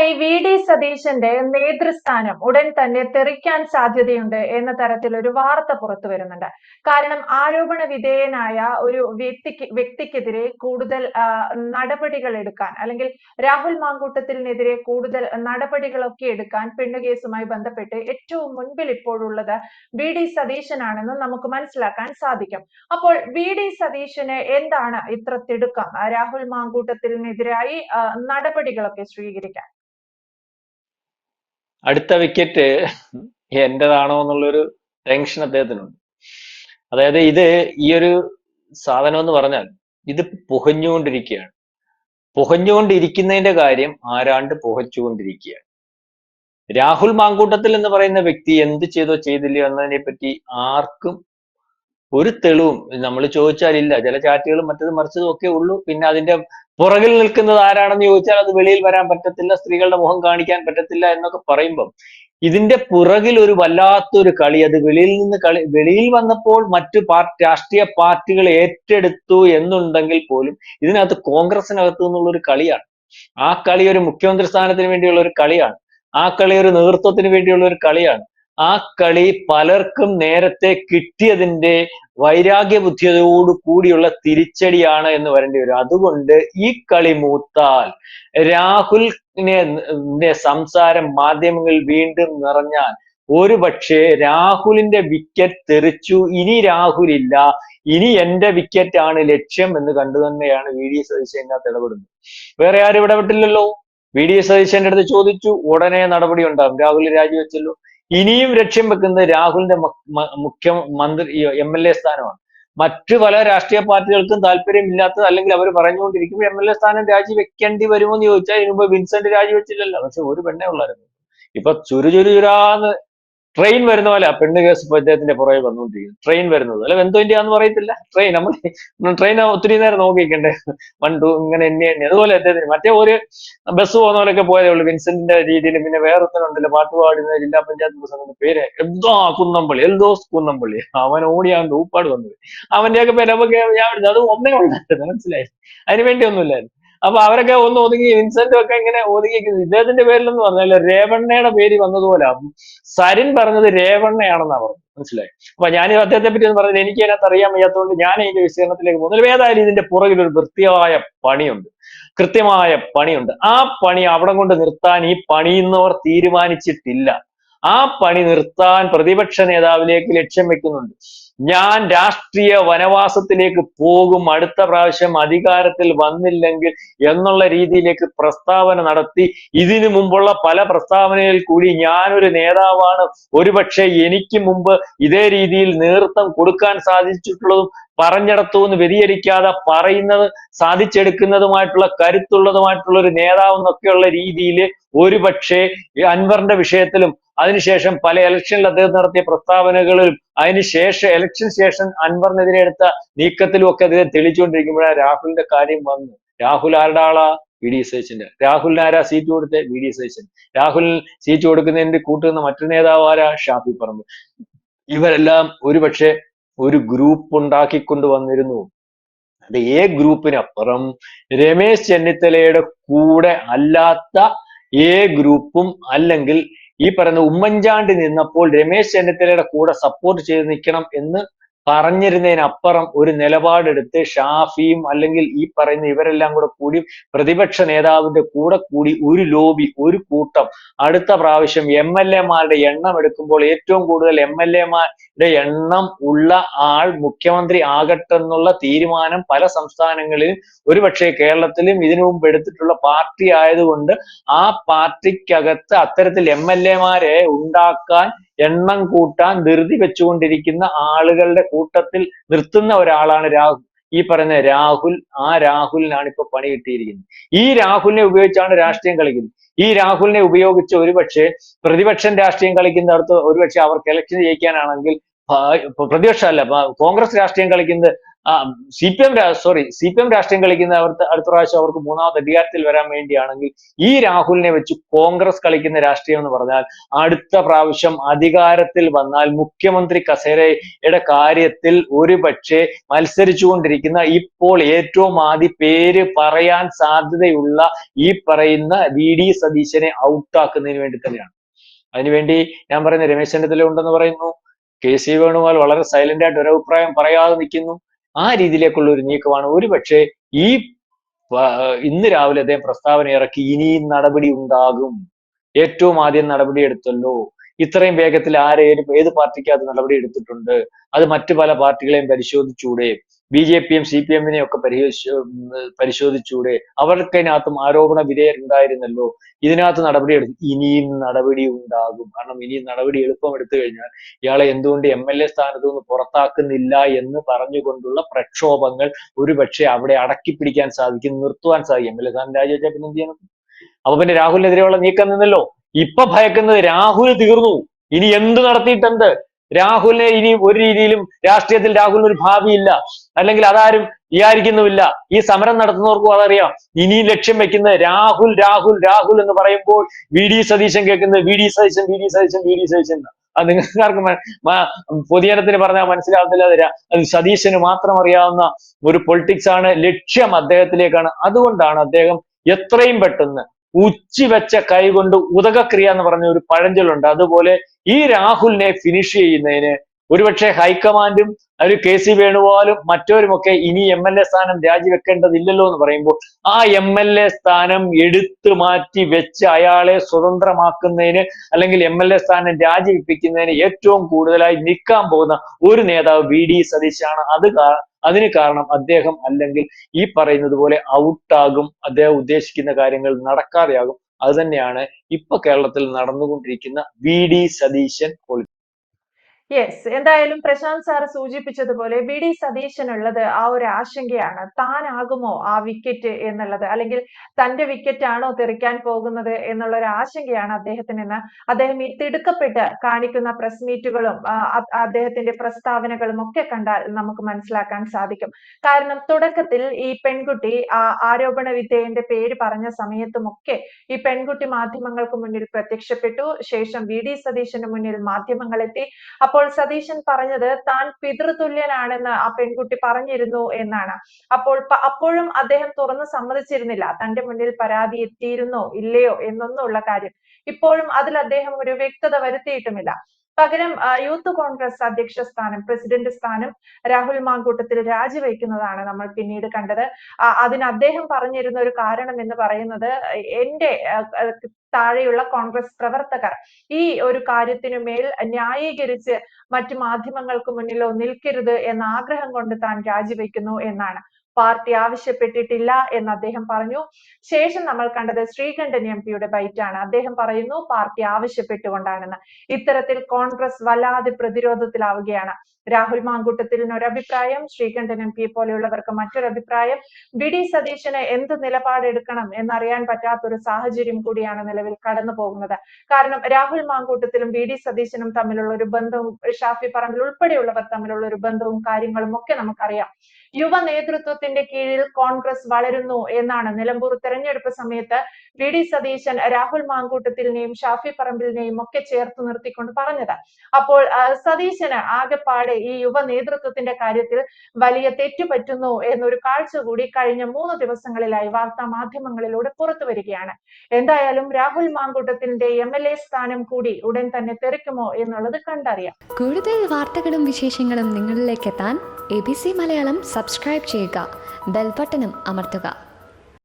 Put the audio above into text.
ഈ V D സതീശന്റെ നേതൃസ്ഥാനം ഉടൻ തന്നെ തെറിക്കാൻ സാധ്യതയുണ്ട് എന്ന തരത്തിൽ ഒരു വാർത്ത പുറത്തു വരുന്നുണ്ട്. കാരണം ആരോപണ വിധേയനായ ഒരു വ്യക്തിക്ക് വ്യക്തിക്കെതിരെ കൂടുതൽ നടപടികൾ എടുക്കാൻ അല്ലെങ്കിൽ രാഹുൽ മാങ്കൂട്ടത്തിനെതിരെ കൂടുതൽ നടപടികളൊക്കെ എടുക്കാൻ പെണ്ണുകേസുമായി ബന്ധപ്പെട്ട് ഏറ്റവും മുൻപിൽ ഇപ്പോഴുള്ളത് വി ഡി സതീശനാണെന്ന് നമുക്ക് മനസ്സിലാക്കാൻ സാധിക്കും. അപ്പോൾ വി ഡി സതീശന് എന്താണ് ഇത്ര തിടുക്കം? രാഹുൽ മാങ്കൂട്ടത്തിനെതിരായി നടപടികളൊക്കെ സ്വീകരിക്കാൻ. അടുത്ത വിക്കറ്റ് എന്റേതാണോ എന്നുള്ളൊരു ടെൻഷൻ അദ്ദേഹത്തിനുണ്ട്. അതായത് ഇത് ഈ ഒരു സാധനം എന്ന് പറഞ്ഞാൽ ഇത് പുകഞ്ഞുകൊണ്ടിരിക്കുകയാണ്. പുകഞ്ഞുകൊണ്ടിരിക്കുന്നതിന്റെ കാര്യം ആരാണ്ട് പുകച്ചുകൊണ്ടിരിക്കുകയാണ്. രാഹുൽ മാങ്കൂട്ടത്തിൽ എന്ന് പറയുന്ന വ്യക്തി എന്ത് ചെയ്തോ ചെയ്തില്ലയോ എന്നതിനെ പറ്റി ആർക്കും ഒരു തെളിവും നമ്മൾ ചോദിച്ചാലില്ല. ചില ചാറ്റുകളും മറ്റതും മറിച്ചതും ഒക്കെ ഉള്ളൂ. പിന്നെ അതിന്റെ പുറകിൽ നിൽക്കുന്നത് ആരാണെന്ന് ചോദിച്ചാൽ അത് വെളിയിൽ വരാൻ പറ്റത്തില്ല സ്ത്രീകളുടെ മുഖം കാണിക്കാൻ പറ്റത്തില്ല എന്നൊക്കെ പറയുമ്പം ഇതിന്റെ പുറകിൽ ഒരു വല്ലാത്തൊരു കളി. അത് വെളിയിൽ നിന്ന് കളി വെളിയിൽ വന്നപ്പോൾ മറ്റു പാർട്ടി രാഷ്ട്രീയ പാർട്ടികൾ ഏറ്റെടുത്തു എന്നുണ്ടെങ്കിൽ പോലും ഇതിനകത്ത് കോൺഗ്രസിനകത്ത് നിന്നുള്ള ഒരു കളിയാണ്. ആ കളി ഒരു മുഖ്യമന്ത്രി സ്ഥാനത്തിന് വേണ്ടിയുള്ള ഒരു കളിയാണ്. ആ കളി ഒരു നേതൃത്വത്തിന് വേണ്ടിയുള്ള ഒരു കളിയാണ്. ആ കളി പലർക്കും നേരത്തെ കിട്ടിയതിന്റെ വൈരാഗ്യ ബുദ്ധിയോട് കൂടിയുള്ള തിരിച്ചടിയാണ് എന്ന് വരേണ്ടി വരും. അതുകൊണ്ട് ഈ കളി മൂത്താൽ രാഹുലിനെ സംസാരം മാധ്യമങ്ങളിൽ വീണ്ടും നിറഞ്ഞാൽ ഒരു പക്ഷേ രാഹുലിന്റെ വിക്കറ്റ് തെറിച്ചു. ഇനി രാഹുലില്ല. ഇനി എന്റെ വിക്കറ്റ് ആണ് ലക്ഷ്യം എന്ന് കണ്ടു തന്നെയാണ് വി ഡി സതീശൻ ഇടപെടുന്നത്. വേറെ ആരും ഇടപെട്ടില്ലല്ലോ? വി ഡി സതീശന്റെ അടുത്ത് ചോദിച്ചു. ഉടനെ നടപടി ഉണ്ടാകും. രാഹുൽ രാജിവെച്ചല്ലോ. ഇനിയും ലക്ഷ്യം വെക്കുന്നത് രാഹുലിന്റെ മുഖ്യമന്ത്രി എം എൽ എ സ്ഥാനമാണ്. മറ്റു പല രാഷ്ട്രീയ പാർട്ടികൾക്കും താല്പര്യമില്ലാത്തത് അല്ലെങ്കിൽ അവർ പറഞ്ഞുകൊണ്ടിരിക്കും എം എൽ എ സ്ഥാനം രാജിവെക്കേണ്ടി വരുമോ എന്ന് ചോദിച്ചാൽ ഇതിനു മുമ്പ് വിൻസെന്റ് രാജിവെച്ചില്ലല്ലോ. പക്ഷെ ഒരു പെണ്ണേ ഉള്ളായിരുന്നു. ഇപ്പൊ ചുരു ചുരു ചുരാന്ന് ട്രെയിൻ വരുന്ന പോലെ പെണ്ണ് കേസ് പഞ്ചായത്തിന്റെ പുറകെ വന്നുകൊണ്ടിരിക്കുന്നു. ട്രെയിൻ വരുന്നത്. അല്ല എന്തോ ഇന്ത്യ എന്ന് പറയത്തില്ല. ട്രെയിൻ നമ്മൾ ട്രെയിൻ ഒത്തിരി നേരം നോക്കിക്കണ്ടേ വൺ ടു ഇങ്ങനെ എന്നെ എന്നെ അതുപോലെ അദ്ദേഹത്തിന് മറ്റേ ഒരു ബസ് പോകുന്ന പോലെയൊക്കെ പോയതേ ഉള്ളൂ. വിൻസെന്റിന്റെ രീതിയിൽ പിന്നെ വേറെ ഉണ്ടല്ലോ പാട്ട് പാടുന്ന ജില്ലാ പഞ്ചായത്ത് പ്രസിഡന്റ് പേര്. എന്തോ കുന്നമ്പള്ളി എൽദോസ് കുന്നമ്പള്ളി. അവൻ ഓടിയാണ്ട് ഊപ്പാട് വന്നത് അവന്റെയൊക്കെ പേര് അപ്പൊ ഞാൻ അത് ഒന്നേ ഉണ്ടായിരുന്നു മനസ്സിലായി അതിന് വേണ്ടി ഒന്നുമില്ലായിരുന്നു അപ്പൊ അവരൊക്കെ ഒന്ന് ഒതുങ്ങി വിൻസെന്റും ഒക്കെ ഇങ്ങനെ ഒതുങ്ങി ഇദ്ദേഹത്തിന്റെ പേരിലെന്ന് പറഞ്ഞാൽ രേവണ്ണയുടെ പേര് വന്നതുപോലെ. സരിൻ പറഞ്ഞത് രേവണ്ണയാണെന്നാ പറഞ്ഞു മനസ്സിലായി? അപ്പൊ ഞാൻ അദ്ദേഹത്തെ പറ്റി ഒന്ന് പറഞ്ഞത് എനിക്ക് അതിനകത്ത് അറിയാൻ വയ്യാത്തതുകൊണ്ട് ഞാൻ ഇതിന്റെ വിശകലനത്തിലേക്ക് പോകുന്നത് ഏതായാലും ഇതിന്റെ പുറകിൽ ഒരു വൃത്തിയായ പണിയുണ്ട്. കൃത്യമായ പണിയുണ്ട്. ആ പണി അവിടെ കൊണ്ട് നിർത്താൻ ഈ പണിയുന്നവർ തീരുമാനിച്ചിട്ടില്ല. ആ പണി നിർത്താൻ പ്രതിപക്ഷ നേതാവിലേക്ക് ലക്ഷ്യം വെക്കുന്നുണ്ട്. ഞാൻ രാഷ്ട്രീയ വനവാസത്തിലേക്ക് പോകും. അടുത്ത പ്രാവശ്യം അധികാരത്തിൽ വന്നില്ലെങ്കിൽ എന്നുള്ള രീതിയിലേക്ക് പ്രസ്താവന നടത്തി. ഇതിനു മുമ്പുള്ള പല പ്രസ്താവനയിൽ കൂടി ഞാനൊരു നേതാവാണ്. ഒരുപക്ഷെ എനിക്ക് മുമ്പ് ഇതേ രീതിയിൽ നേതൃത്വം കൊടുക്കാൻ സാധിച്ചിട്ടുള്ളതും പറഞ്ഞിടത്തുനിന്ന് വ്യതിചരിക്കാതെ പറയുന്നത് സാധിച്ചെടുക്കുന്നതുമായിട്ടുള്ള കരുത്തുള്ളതുമായിട്ടുള്ള ഒരു നേതാവ് എന്നൊക്കെയുള്ള രീതിയിൽ ഒരുപക്ഷെ അൻവറിന്റെ വിഷയത്തിലും അതിനുശേഷം പല ഇലക്ഷനിൽ അദ്ദേഹം നടത്തിയ പ്രസ്താവനകളിലും അതിനുശേഷം ഇലക്ഷൻ ശേഷം അൻവറിനെതിരെ എടുത്ത നീക്കത്തിലും ഒക്കെ അദ്ദേഹം തെളിച്ചുകൊണ്ടിരിക്കുമ്പോഴാണ് രാഹുലിന്റെ കാര്യം വന്നു രാഹുൽ ആരുടെ ആളാ? വി ഡി സേച്ചിന്റെ രാഹുലിന് ആരാ സീറ്റ് കൊടുത്തത് വി ഡി സേച്ചൻ രാഹുലിന് സീറ്റ് കൊടുക്കുന്നതിന്റെ കൂട്ടുന്ന മറ്റൊരു നേതാവ് ആരാ? ഷാഫി പറമ്പ്. ഇവരെല്ലാം ഒരുപക്ഷെ ഒരു ഗ്രൂപ്പ് ഉണ്ടാക്കിക്കൊണ്ട് വന്നിരുന്നു അത് എ ഗ്രൂപ്പിനപ്പുറം രമേശ് ചെന്നിത്തലയുടെ കൂടെ അല്ലാത്ത ഏ ഗ്രൂപ്പും അല്ലെങ്കിൽ ഈ പറയുന്ന ഉമ്മൻചാണ്ടി നിന്നപ്പോൾ രമേശ് ചെന്നിത്തലയുടെ കൂടെ സപ്പോർട്ട് ചെയ്ത് നിൽക്കണം എന്ന് പറഞ്ഞിരുന്നതിനപ്പുറം ഒരു നിലപാടെടുത്ത് ഷാഫിയും അല്ലെങ്കിൽ ഈ പറയുന്ന ഇവരെല്ലാം കൂടെ കൂടി പ്രതിപക്ഷ നേതാവിന്റെ കൂടെ കൂടി ഒരു ലോബി ഒരു കൂട്ടം. അടുത്ത പ്രാവശ്യം എം എൽ എമാരുടെ എണ്ണം എടുക്കുമ്പോൾ ഏറ്റവും കൂടുതൽ എം എൽ എമാരുടെ എണ്ണം ഉള്ള ആൾ മുഖ്യമന്ത്രി ആകട്ടെ എന്നുള്ള തീരുമാനം പല സംസ്ഥാനങ്ങളിലും ഒരുപക്ഷെ കേരളത്തിലും ഇതിനു മുമ്പ് എടുത്തിട്ടുള്ള പാർട്ടി ആയതുകൊണ്ട് ആ പാർട്ടിക്കകത്ത് അത്തരത്തിൽ എം എൽ എമാരെ ഉണ്ടാക്കാൻ എണ്ണം കൂട്ടാൻ ധൃതി വെച്ചുകൊണ്ടിരിക്കുന്ന ആളുകളുടെ കൂട്ടത്തിൽ നിർത്തുന്ന ഒരാളാണ് രാഹു ഈ പറയുന്ന രാഹുൽ ആ രാഹുലിനാണ് ഇപ്പൊ പണി കിട്ടിയിരിക്കുന്നത്. ഈ രാഹുലിനെ ഉപയോഗിച്ചാണ് രാഷ്ട്രീയം കളിക്കുന്നത്. ഈ രാഹുലിനെ ഉപയോഗിച്ച് ഒരുപക്ഷെ പ്രതിപക്ഷം രാഷ്ട്രീയം കളിക്കുന്നിടത്ത് ഒരുപക്ഷെ അവർക്ക് ഇലക്ഷൻ ജയിക്കാനാണെങ്കിൽ പ്രതിപക്ഷമല്ല കോൺഗ്രസ് രാഷ്ട്രീയം കളിക്കുന്നത് C P M sorry C P M രാഷ്ട്രീയം കളിക്കുന്ന അവർക്ക് അടുത്ത പ്രാവശ്യം അവർക്ക് മൂന്നാമത്തെ അധികാരത്തിൽ വരാൻ വേണ്ടിയാണെങ്കിൽ ഈ രാഹുലിനെ വെച്ച് കോൺഗ്രസ് കളിക്കുന്ന രാഷ്ട്രീയം എന്ന് പറഞ്ഞാൽ അടുത്ത പ്രാവശ്യം അധികാരത്തിൽ വന്നാൽ മുഖ്യമന്ത്രി കസേരയുടെ കാര്യത്തിൽ ഒരു പക്ഷേ മത്സരിച്ചുകൊണ്ടിരിക്കുന്ന ഇപ്പോൾ ഏറ്റവും ആദ്യ പേര് പറയാൻ സാധ്യതയുള്ള ഈ പറയുന്ന വി ഡി സതീശനെ ഔട്ടാക്കുന്നതിന് വേണ്ടി തന്നെയാണ്. അതിനുവേണ്ടി ഞാൻ പറയുന്ന രമേശ് ചെന്നിത്തല ഉണ്ടെന്ന് പറയുന്നു. കെ സി വേണുഗോപാൽ വളരെ സൈലന്റ് ആയിട്ട് ഒരു അഭിപ്രായം പറയാതെ നിൽക്കുന്നു. ആ രീതിയിലേക്കുള്ള ഒരു നീക്കമാണ്. ഒരുപക്ഷെ ഈ ഇന്ന് രാവിലെ അദ്ദേഹം പ്രസ്താവന ഇറക്കി ഇനിയും നടപടി ഉണ്ടാകും. ഏറ്റവും ആദ്യം നടപടി എടുത്തല്ലോ. ഇത്രയും വേഗത്തിൽ ആരേലും ഏത് ഏത് പാർട്ടിക്ക് അത് നടപടി എടുത്തിട്ടുണ്ട്? അത് മറ്റു പല പാർട്ടികളെയും പരിശോധിച്ചൂടെ? ബി ജെ പിയും സി പി എമ്മിനെയും ഒക്കെ പരിശോധിച്ചൂടെ? അവർക്കതിനകത്തും ആരോപണ വിധേയരുണ്ടായിരുന്നല്ലോ ഇതിനകത്ത് നടപടി എടുത്തു ഇനിയും നടപടി ഉണ്ടാകും. കാരണം ഇനിയും നടപടി എളുപ്പം എടുത്തു കഴിഞ്ഞാൽ ഇയാളെ എന്തുകൊണ്ട് എം എൽ എ സ്ഥാനത്തു നിന്ന് പുറത്താക്കുന്നില്ല എന്ന് പറഞ്ഞുകൊണ്ടുള്ള പ്രക്ഷോഭങ്ങൾ ഒരുപക്ഷെ അവിടെ അടക്കി പിടിക്കാൻ സാധിക്കും നിർത്തുവാൻ സാധിക്കും. എം എൽ എ സ്ഥാനം രാജിവെച്ചാൽ പിന്നെ എന്ത് ചെയ്യണം? അപ്പൊ പിന്നെ രാഹുലിനെതിരെയുള്ള നീക്കം നിന്നല്ലോ? ഇപ്പൊ ഭയക്കുന്നത് രാഹുൽ തീർന്നു. ഇനി എന്ത് നടത്തിയിട്ടെന്ത് രാഹുലിനെ ഇനി ഒരു രീതിയിലും രാഷ്ട്രീയത്തിൽ രാഹുലിന് ഒരു ഭാവിയില്ല. അല്ലെങ്കിൽ അതാരും വിചാരിക്കുന്നുമില്ല. ഈ സമരം നടത്തുന്നവർക്കും അതറിയാം. ഇനി ലക്ഷ്യം വെക്കുന്നത് രാഹുൽ രാഹുൽ രാഹുൽ എന്ന് പറയുമ്പോൾ വി ഡി സതീശൻ കേൾക്കുന്നത് V D Satheesan V D Satheesan V D Satheesan. അത് നിങ്ങൾക്കാർക്കും പൊതുജനത്തിന് പറഞ്ഞാൽ മനസ്സിലാവത്തില്ല അത് സതീശന് മാത്രം അറിയാവുന്ന ഒരു പൊളിറ്റിക്സ് ആണ് ലക്ഷ്യം അദ്ദേഹത്തിലേക്കാണ്. അതുകൊണ്ടാണ് അദ്ദേഹം എത്രയും പെട്ടെന്ന് ഉച്ചി വെച്ച കൈ കൊണ്ട് ഉദകക്രിയ എന്ന് പറഞ്ഞ ഒരു പഴഞ്ചൊല്ലുണ്ട്. അതുപോലെ ഈ രാഹുലിനെ ഫിനിഷ് ചെയ്യുന്നതിന് ഒരുപക്ഷെ ഹൈക്കമാൻഡും ഒരു കെ സി വേണുഗോപാലും മറ്റവരുമൊക്കെ ഇനി എം എൽ എ സ്ഥാനം രാജിവെക്കേണ്ടതില്ലല്ലോ എന്ന് പറയുമ്പോൾ ആ എം എൽ എ സ്ഥാനം എടുത്തു മാറ്റി വെച്ച് അയാളെ സ്വതന്ത്രമാക്കുന്നതിന് അല്ലെങ്കിൽ എം എൽ എ സ്ഥാനം രാജിവെപ്പിക്കുന്നതിന് ഏറ്റവും കൂടുതലായി നിൽക്കാൻ പോകുന്ന ഒരു നേതാവ് വി ഡി സതീശാണ്. അത് അതിന് കാരണം അദ്ദേഹം അല്ലെങ്കിൽ ഈ പറയുന്നത് പോലെ ഔട്ടാകും അദ്ദേഹം ഉദ്ദേശിക്കുന്ന കാര്യങ്ങൾ നടക്കാതെയാകും. അത് തന്നെയാണ് ഇപ്പൊ കേരളത്തിൽ നടന്നുകൊണ്ടിരിക്കുന്ന വി ഡി സതീശൻ പൊളി യെസ് എന്തായാലും പ്രശാന്ത് സാർ സൂചിപ്പിച്ചതുപോലെ വി ഡി സതീശനുള്ളത് ആ ഒരു ആശങ്കയാണ്. താനാകുമോ ആ വിക്കറ്റ് എന്നുള്ളത്? അല്ലെങ്കിൽ തന്റെ വിക്കറ്റ് ആണോ തെറിക്കാൻ പോകുന്നത് എന്നുള്ള ഒരു ആശങ്കയാണ് അദ്ദേഹത്തിന് അദ്ദേഹത്തിനെന്ന് അദ്ദേഹം ഈ തിടുക്കപ്പെട്ട് കാണിക്കുന്ന പ്രസ് മീറ്റുകളും അദ്ദേഹത്തിന്റെ പ്രസ്താവനകളും ഒക്കെ കണ്ടാൽ നമുക്ക് മനസ്സിലാക്കാൻ സാധിക്കും. കാരണം തുടക്കത്തിൽ ഈ പെൺകുട്ടി ആരോപണ വിധേയന്റെ പേര് പറഞ്ഞ സമയത്തുമൊക്കെ ഈ പെൺകുട്ടി മാധ്യമങ്ങൾക്ക് മുന്നിൽ പ്രത്യക്ഷപ്പെട്ടു. ശേഷം വി ഡി സതീശന് മുന്നിൽ മാധ്യമങ്ങൾ എത്തി സതീശൻ പറഞ്ഞത് താൻ പിതൃതുല്യനാണെന്ന് ആ പെൺകുട്ടി പറഞ്ഞിരുന്നു എന്നാണ്. അപ്പോൾ അപ്പോഴും അദ്ദേഹം തുറന്ന് സമ്മതിച്ചിരുന്നില്ല. തന്റെ മുന്നിൽ പരാതി എത്തിയിരുന്നോ ഇല്ലയോ എന്നൊന്നുള്ള കാര്യം. ഇപ്പോഴും അതിൽ അദ്ദേഹം ഒരു വ്യക്തത വരുത്തിയിട്ടുമില്ല. പകരം യൂത്ത് കോൺഗ്രസ് അധ്യക്ഷ സ്ഥാനം പ്രസിഡന്റ് സ്ഥാനം രാഹുൽ മാങ്കൂട്ടത്തിൽ രാജിവെക്കുന്നതാണ് നമ്മൾ പിന്നീട് കണ്ടത്. അതിന് അദ്ദേഹം പറഞ്ഞിരുന്ന ഒരു കാരണം എന്ന് പറയുന്നത് എന്റെ താഴെയുള്ള കോൺഗ്രസ് പ്രവർത്തകർ ഈ ഒരു കാര്യത്തിനു മേൽ ന്യായീകരിച്ച് മറ്റു മാധ്യമങ്ങൾക്ക് മുന്നിലോ നിൽക്കരുത് എന്ന ആഗ്രഹം കൊണ്ട് താൻ രാജിവെക്കുന്നു എന്നാണ്. പാർട്ടി ആവശ്യപ്പെട്ടിട്ടില്ല എന്ന് അദ്ദേഹം പറഞ്ഞു. ശേഷം നമ്മൾ കണ്ടത് ശ്രീകണ്ഠൻ എം പിയുടെ ബൈറ്റാണ് അദ്ദേഹം പറയുന്നു പാർട്ടി ആവശ്യപ്പെട്ടുകൊണ്ടാണെന്ന്. ഇത്തരത്തിൽ കോൺഗ്രസ് വല്ലാതെ പ്രതിരോധത്തിലാവുകയാണ്. രാഹുൽ മാങ്കൂട്ടത്തിന് ഒരു അഭിപ്രായം ശ്രീകണ്ഠൻ എം പിയെ പോലെയുള്ളവർക്ക് മറ്റൊരു അഭിപ്രായം. വി ഡി സതീശന് എന്ത് നിലപാടെടുക്കണം എന്നറിയാൻ പറ്റാത്ത ഒരു സാഹചര്യം കൂടിയാണ് നിലവിൽ കടന്നു പോകുന്നത്. കാരണം രാഹുൽ മാങ്കൂട്ടത്തിലും വി ഡി സതീശനും തമ്മിലുള്ള ഒരു ബന്ധവും ഷാഫി പറമ്പിൽ ഉൾപ്പെടെയുള്ളവർ തമ്മിലുള്ള ഒരു ബന്ധവും കാര്യങ്ങളും ഒക്കെ നമുക്കറിയാം. യുവ നേതൃത്വത്തിന്റെ കീഴിൽ കോൺഗ്രസ് വളരുന്നു എന്നാണ് നിലമ്പൂർ തെരഞ്ഞെടുപ്പ് സമയത്ത് വി ഡി സതീശൻ രാഹുൽ മാങ്കൂട്ടത്തിലിനെയും ഷാഫി പറമ്പിലിനെയും ഒക്കെ ചേർത്ത് നിർത്തിക്കൊണ്ട് പറഞ്ഞത്. അപ്പോൾ സതീശന് ആകെപ്പാടെ ഈ യുവ നേതൃത്വത്തിന്റെ കാര്യത്തിൽ വലിയ തെറ്റ് പറ്റുന്നു എന്നൊരു കാഴ്ച കൂടി കഴിഞ്ഞ മൂന്ന് ദിവസങ്ങളിലായി വാർത്താ മാധ്യമങ്ങളിലൂടെ പുറത്തു വരികയാണ്. എന്തായാലും രാഹുൽ മാങ്കൂട്ടത്തിന്റെ എം എൽ എ സ്ഥാനം കൂടി ഉടൻ തന്നെ തെറിക്കുമോ എന്നുള്ളത് കണ്ടറിയാം. കൂടുതൽ വാർത്തകളും വിശേഷങ്ങളും നിങ്ങളിലേക്ക് എത്താൻ A B C Malayalam subscribe ചെയ്യുക. ബെൽബട്ടനും അമർത്തുക.